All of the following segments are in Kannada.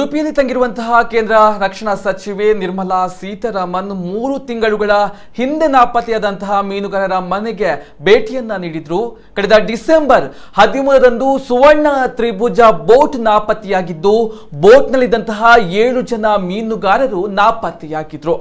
ಉಡುಪಿಯಲ್ಲಿ ತಂಗಿರುವಂತಹ ಕೇಂದ್ರ ರಕ್ಷಣಾ ಸಚಿವೆ ನಿರ್ಮಲಾ ಸೀತಾರಾಮನ್ ಮೂರು ತಿಂಗಳುಗಳ ಹಿಂದೆ ನಾಪತ್ತೆಯಾದಂತಹ ಮೀನುಗಾರರ ಮನೆಗೆ ಭೇಟಿಯನ್ನ ನೀಡಿದ್ರು. ಕಳೆದ ಡಿಸೆಂಬರ್ ಹದಿಮೂರರಂದು ಸುವರ್ಣ ತ್ರಿಭುಜ ಬೋಟ್ ನಾಪತ್ತೆಯಾಗಿದ್ದು, ಬೋಟ್ನಲ್ಲಿದ್ದಂತಹ ಏಳು ಜನ ಮೀನುಗಾರರು ನಾಪತ್ತೆಯಾಗಿದ್ರು.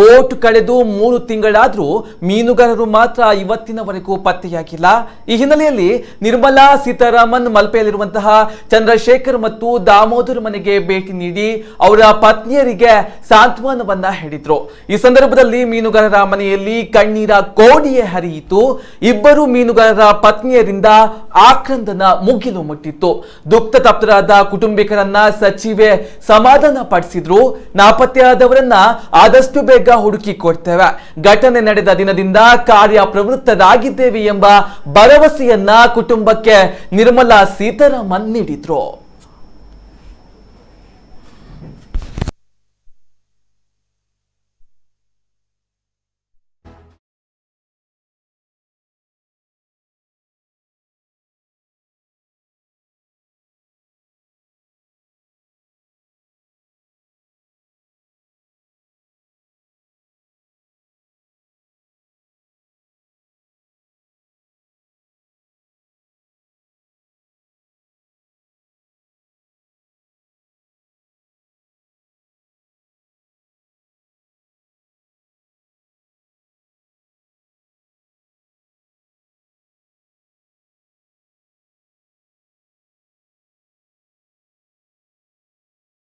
ಬೋಟ್ ಕಳೆದು ಮೂರು ತಿಂಗಳಾದ್ರೂ ಮೀನುಗಾರರು ಮಾತ್ರ ಇವತ್ತಿನವರೆಗೂ ಪತ್ತೆಯಾಗಿಲ್ಲ. ಈ ಹಿನ್ನೆಲೆಯಲ್ಲಿ ನಿರ್ಮಲಾ ಸೀತಾರಾಮನ್ ಮಲ್ಪೆಯಲ್ಲಿರುವಂತಹ ಚಂದ್ರಶೇಖರ್ ಮತ್ತು ದಾಮೋದರ್ ಮನೆಗೆ ನೀಡಿ ಅವರ ಪತ್ನಿಯರಿಗೆ ಸಾಂತ್ವನವನ್ನ ಹೇಳಿದ್ರು. ಈ ಸಂದರ್ಭದಲ್ಲಿ ಮೀನುಗಾರರ ಮನೆಯಲ್ಲಿ ಕಣ್ಣೀರ ಕೋಡಿಯೇ ಹರಿಯಿತು. ಇಬ್ಬರು ಮೀನುಗಾರರ ಪತ್ನಿಯರಿಂದ ಆಕ್ರಂದನ ಮುಗಿಲು ಮುಟ್ಟಿತ್ತು. ದುಃಖ ತಪ್ತರಾದ ಕುಟುಂಬಿಕರನ್ನ ಸಚಿವೆ ಸಮಾಧಾನ ಪಡಿಸಿದ್ರು. ನಾಪತ್ತೆಯಾದವರನ್ನ ಆದಷ್ಟು ಬೇಗ ಹುಡುಕಿ ಕೊಡ್ತೇವೆ. ಘಟನೆ ನಡೆದ ದಿನದಿಂದ ಕಾರ್ಯ ಪ್ರವೃತ್ತರಾಗಿದ್ದೇವೆ ಎಂಬ ಭರವಸೆಯನ್ನ ಕುಟುಂಬಕ್ಕೆ ನಿರ್ಮಲಾ ಸೀತಾರಾಮನ್ ನೀಡಿದ್ರು.